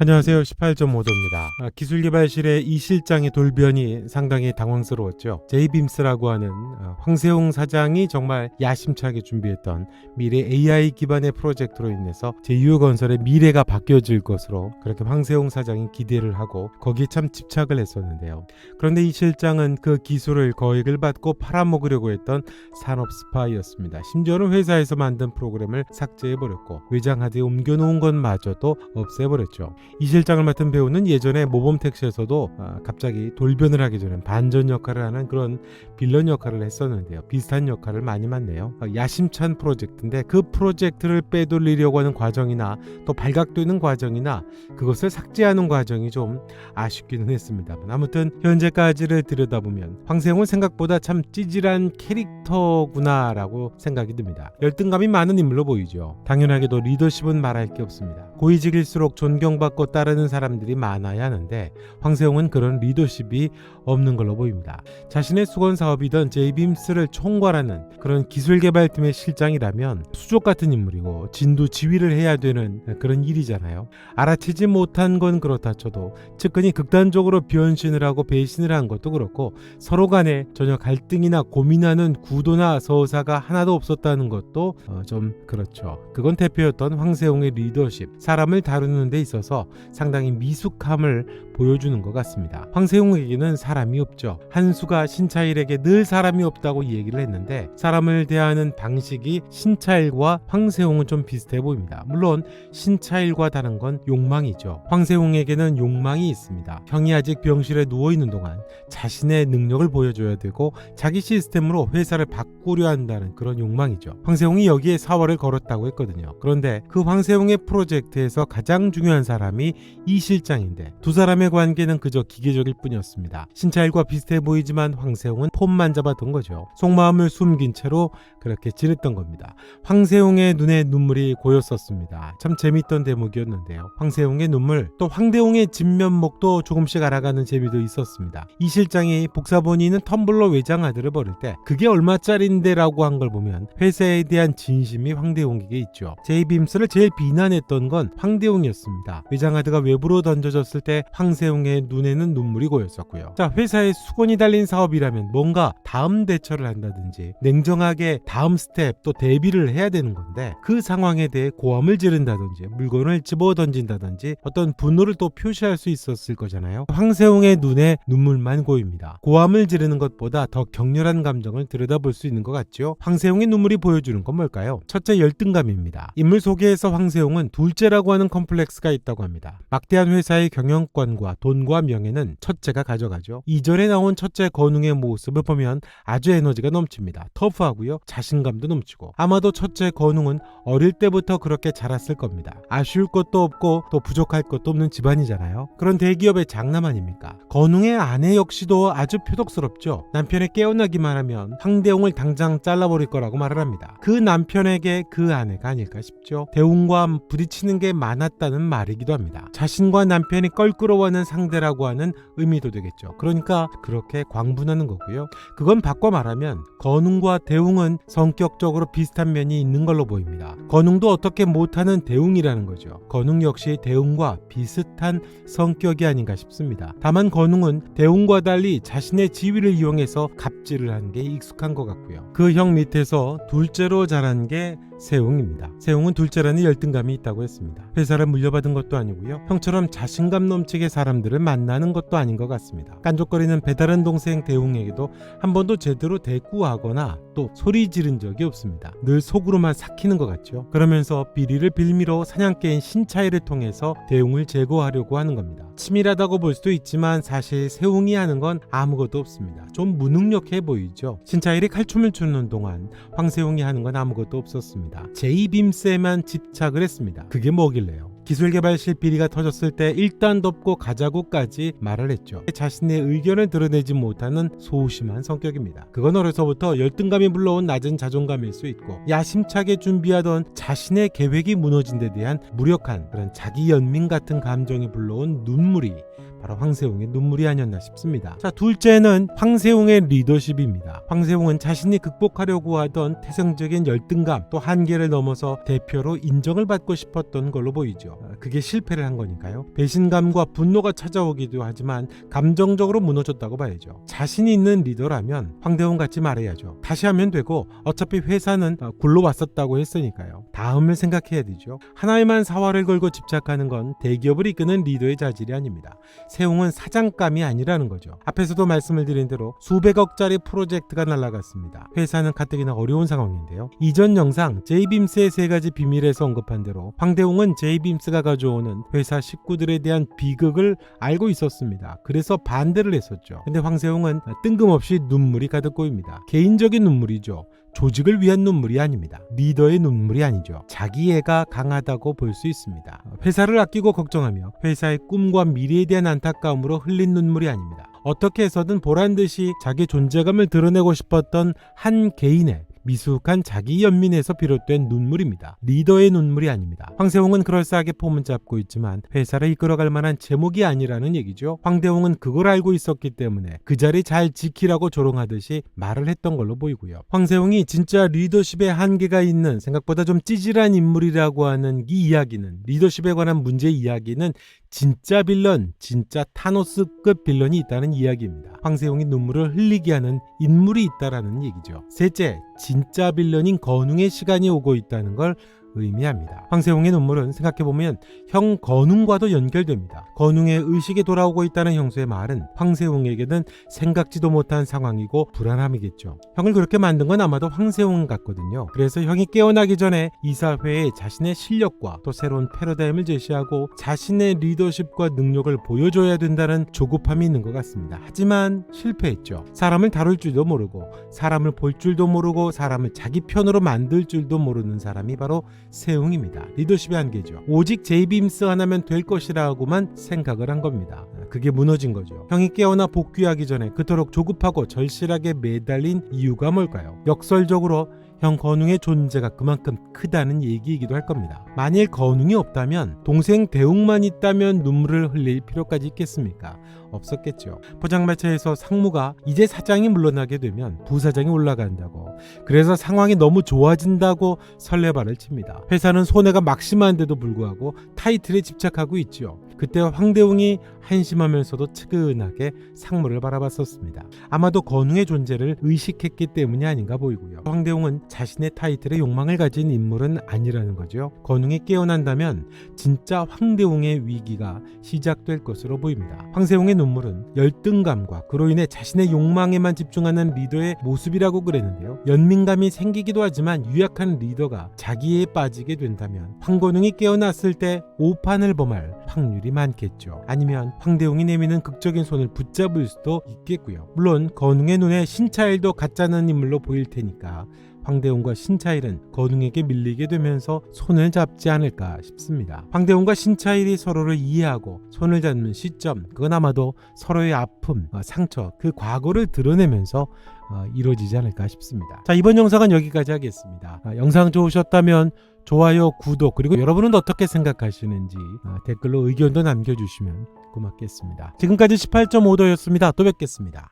안녕하세요. 18.5도입니다. 아, 기술개발실의 이 실장의 돌변이 상당히 당황스러웠죠. 제이빔스라고 하는 아, 황세웅 사장이 정말 야심차게 준비했던 미래 AI 기반의 프로젝트로 인해서 제2호건설의 미래가 바뀌어질 것으로 그렇게 황세웅 사장이 기대를 하고 거기에 참 집착을 했었는데요. 그런데 이 실장은 그 기술을 거액을 받고 팔아먹으려고 했던 산업 스파이였습니다. 심지어는 회사에서 만든 프로그램을 삭제해버렸고 외장하드에 옮겨놓은 것마저도 없애버렸죠. 이 실장을 맡은 배우는 예전에 모범택시에서도 아, 갑자기 돌변을 하기 전에 반전 역할을 하는 그런 빌런 역할을 했었는데요. 비슷한 역할을 많이 맡네요. 아, 야심찬 프로젝트인데 그 프로젝트를 빼돌리려고 하는 과정이나 또 발각되는 과정이나 그것을 삭제하는 과정이 좀 아쉽기는 했습니다만 아무튼 현재까지를 들여다보면 황세웅은 생각보다 참 찌질한 캐릭터구나라고 생각이 듭니다. 열등감이 많은 인물로 보이죠. 당연하게도 리더십은 말할 게 없습니다. 고위직일수록 존경받고 따르는 사람들이 많아야 하는데 황세웅은 그런 리더십이 없는 걸로 보입니다. 자신의 수건 사업이던 제이빔스를 총괄하는 그런 기술 개발팀의 실장이라면 수족 같은 인물이고 진두 지휘를 해야 되는 그런 일이잖아요. 알아채지 못한 건 그렇다 쳐도 측근이 극단적으로 변신을 하고 배신을 한 것도 그렇고 서로 간에 전혀 갈등이나 고민하는 구도나 서사가 하나도 없었다는 것도 어, 좀 그렇죠. 그건 대표였던 황세웅의 리더십, 사람을 다루는 데 있어서 상당히 미숙함을 보여주는 것 같습니다. 황세웅에게는 사람이 없죠. 한수가 신차일에게 늘 사람이 없다고 얘기를 했는데 사람을 대하는 방식이 신차일과 황세웅은 좀 비슷해 보입니다. 물론 신차일과 다른 건 욕망이죠. 황세웅에게는 욕망이 있습니다. 형이 아직 병실에 누워 있는 동안 자신의 능력을 보여줘야 되고 자기 시스템으로 회사를 바꾸려 한다는 그런 욕망이죠. 황세웅이 여기에 사활을 걸었다고 했거든요. 그런데 그 황세웅의 프로젝트에서 가장 중요한 사람이 이 실장인데 두 사람의 관계는 그저 기계적일 뿐이었습니다. 신차일과 비슷해 보이지만 황세웅은 폼만 잡았던 거죠. 속마음을 숨긴 채로 그렇게 지냈던 겁니다. 황세웅의 눈에 눈물이 고였었습니다. 참 재밌던 대목이었는데요. 황세웅의 눈물 또 황대웅의 진면목도 조금씩 알아가는 재미도 있었습니다. 이 실장이 복사본이 있는 텀블러 외장 하드를 버릴 때 그게 얼마짜린데 라고 한 걸 보면 회사에 대한 진심이 황대웅에게 있죠. 제이빔스를 제일 비난했던 건 황대웅이었습니다. 외장 하드가 외부로 던져졌을 때 황세웅의 눈에는 눈물이 고였었고요. 자 회사에 수건이 달린 사업이라면 뭔가 다음 대처를 한다든지 냉정하게 다음 스텝 또 대비를 해야 되는 건데 그 상황에 대해 고함을 지른다든지 물건을 집어 던진다든지 어떤 분노를 또 표시할 수 있었을 거잖아요. 황세웅의 눈에 눈물만 고입니다. 고함을 지르는 것보다 더 격렬한 감정을 들여다볼 수 있는 것 같죠. 황세웅의 눈물이 보여주는 건 뭘까요? 첫째 열등감입니다. 인물 소개에서 황세웅은 둘째라고 하는 컴플렉스가 있다고 합니다. 막대한 회사의 경영권과 돈과 명예는 첫째가 가져가죠. 이전에 나온 첫째 건웅의 모습을 보면 아주 에너지가 넘칩니다. 터프하고요. 자 신감도 넘치고 아마도 첫째 건웅은 어릴 때부터 그렇게 자랐을 겁니다. 아쉬울 것도 없고 또 부족할 것도 없는 집안이잖아요. 그런 대기업의 장남 아닙니까? 건웅의 아내 역시도 아주 표독스럽죠. 남편이 깨어나기만 하면 황대웅을 당장 잘라버릴 거라고 말을 합니다. 그 남편에게 그 아내가 아닐까 싶죠. 대웅과 부딪히는 게 많았다는 말이기도 합니다. 자신과 남편이 껄끄러워하는 상대라고 하는 의미도 되겠죠. 그러니까 그렇게 광분하는 거고요. 그건 바꿔 말하면 건웅과 대웅은 성격적으로 비슷한 면이 있는 걸로 보입니다. 건웅도 어떻게 못하는 대웅이라는 거죠. 건웅 역시 대웅과 비슷한 성격이 아닌가 싶습니다. 다만 건웅은 대웅과 달리 자신의 지위를 이용해서 갑질을 하는 게 익숙한 것 같고요. 그 형 밑에서 둘째로 자란 게 세웅입니다. 세웅은 둘째라는 열등감이 있다고 했습니다. 회사를 물려받은 것도 아니고요. 형처럼 자신감 넘치게 사람들을 만나는 것도 아닌 것 같습니다. 깐족거리는 배다른 동생 대웅에게도 한 번도 제대로 대꾸하거나 또 소리 지른 적이 없습니다. 늘 속으로만 삭히는 것 같죠. 그러면서 비리를 빌미로 사냥개인 신차이를 통해서 대웅을 제거하려고 하는 겁니다. 치밀하다고 볼 수도 있지만 사실 세웅이 하는 건 아무것도 없습니다. 좀 무능력해 보이죠. 신차일이 칼춤을 추는 동안 황세웅이 하는 건 아무것도 없었습니다. 제이빔스에만 집착을 했습니다. 그게 뭐길래요? 기술개발 실 비리가 터졌을 때 일단 덮고 가자고까지 말을 했죠. 자신의 의견을 드러내지 못하는 소심한 성격입니다. 그건 어려서부터 열등감이 불러온 낮은 자존감일 수 있고 야심차게 준비하던 자신의 계획이 무너진 데 대한 무력한 그런 자기 연민 같은 감정이 불러온 눈물이 바로 황세웅의 눈물이 아니었나 싶습니다. 자, 둘째는 황세웅의 리더십입니다. 황세웅은 자신이 극복하려고 하던 태생적인 열등감 또 한계를 넘어서 대표로 인정을 받고 싶었던 걸로 보이죠. 아, 그게 실패를 한 거니까요. 배신감과 분노가 찾아오기도 하지만 감정적으로 무너졌다고 봐야죠. 자신이 있는 리더라면 황대웅 같이 말해야죠. 다시 하면 되고 어차피 회사는 어, 굴러 왔었다고 했으니까요. 다음을 생각해야 되죠. 하나에만 사활을 걸고 집착하는 건 대기업을 이끄는 리더의 자질이 아닙니다. 세웅은 사장감이 아니라는 거죠. 앞에서도 말씀을 드린 대로 수백억짜리 프로젝트가 날아갔습니다. 회사는 가뜩이나 어려운 상황인데요. 이전 영상 제이빔스의 세 가지 비밀에서 언급한 대로 황대웅은 제이빔스가 가져오는 회사 식구들에 대한 비극을 알고 있었습니다. 그래서 반대를 했었죠. 근데 황세웅은 뜬금없이 눈물이 가득 고입니다. 개인적인 눈물이죠. 조직을 위한 눈물이 아닙니다. 리더의 눈물이 아니죠. 자기애가 강하다고 볼 수 있습니다. 회사를 아끼고 걱정하며 회사의 꿈과 미래에 대한 안타까움으로 흘린 눈물이 아닙니다. 어떻게 해서든 보란 듯이 자기 존재감을 드러내고 싶었던 한 개인의 미숙한 자기 연민에서 비롯된 눈물입니다. 리더의 눈물이 아닙니다. 황세홍은 그럴싸하게 폼은 잡고 있지만 회사를 이끌어갈 만한 제목이 아니라는 얘기죠. 황대홍은 그걸 알고 있었기 때문에 그 자리 잘 지키라고 조롱하듯이 말을 했던 걸로 보이고요. 황세홍이 진짜 리더십에 한계가 있는 생각보다 좀 찌질한 인물이라고 하는 이 이야기는 리더십에 관한 문제 이야기는 진짜 빌런, 진짜 타노스급 빌런이 있다는 이야기입니다. 황세홍이 눈물을 흘리게 하는 인물이 있다라는 얘기죠. 셋째, 진짜 빌런인 건웅의 시간이 오고 있다는 걸 의미합니다. 황세홍의 눈물은 생각해보면 형 건웅과도 연결됩니다. 건웅의 의식이 돌아오고 있다는 형수의 말은 황세홍에게는 생각지도 못한 상황이고 불안함이겠죠. 형을 그렇게 만든 건 아마도 황세홍 같거든요. 그래서 형이 깨어나기 전에 이사회에 자신의 실력과 또 새로운 패러다임을 제시하고 자신의 리더십과 능력을 보여줘야 된다는 조급함이 있는 것 같습니다. 하지만 실패했죠. 사람을 다룰 줄도 모르고 사람을 볼 줄도 모르고 사람을 자기 편으로 만들 줄도 모르는 사람이 바로 세웅입니다. 리더십의 한계죠. 오직 제이빔스 하나면 될 것이라고만 생각을 한 겁니다. 그게 무너진 거죠. 형이 깨어나 복귀하기 전에 그토록 조급하고 절실하게 매달린 이유가 뭘까요? 역설적으로 형 건웅의 존재가 그만큼 크다는 얘기이기도 할 겁니다. 만일 건웅이 없다면 동생 대웅만 있다면 눈물을 흘릴 필요까지 있겠습니까? 없었겠죠. 포장마차에서 상무가 이제 사장이 물러나게 되면 부사장이 올라간다고. 그래서 상황이 너무 좋아진다고 설레발을 칩니다. 회사는 손해가 막심한데도 불구하고 타이틀에 집착하고 있지요. 그때 황대웅이 한심하면서도 측은하게 상무를 바라봤었습니다. 아마도 건웅의 존재를 의식했기 때문이 아닌가 보이고요. 황대웅은 자신의 타이틀에 욕망을 가진 인물은 아니라는 거죠. 건웅이 깨어난다면 진짜 황대웅의 위기가 시작될 것으로 보입니다. 황세웅의 눈물은 열등감과 그로 인해 자신의 욕망에만 집중하는 리더의 모습이라고 그랬는데요. 연민감이 생기기도 하지만 유약한 리더가 자기에 빠지게 된다면 황건웅이 깨어났을 때 오판을 범할 확률이 많겠죠. 아니면 황대웅이 내미는 극적인 손을 붙잡을 수도 있겠고요. 물론 건웅의 눈에 신차일도 가짜는 인물로 보일 테니까 황대웅과 신차일은 건웅에게 밀리게 되면서 손을 잡지 않을까 싶습니다. 황대웅과 신차일이 서로를 이해하고 손을 잡는 시점, 그건 아마도 서로의 아픔, 어, 상처, 그 과거를 드러내면서 어, 이루어지지 않을까 싶습니다. 자, 이번 영상은 여기까지 하겠습니다. 아, 영상 좋으셨다면 좋아요, 구독, 그리고 여러분은 어떻게 생각하시는지 아, 댓글로 의견도 남겨주시면 고맙겠습니다. 지금까지 18.5도였습니다. 또 뵙겠습니다.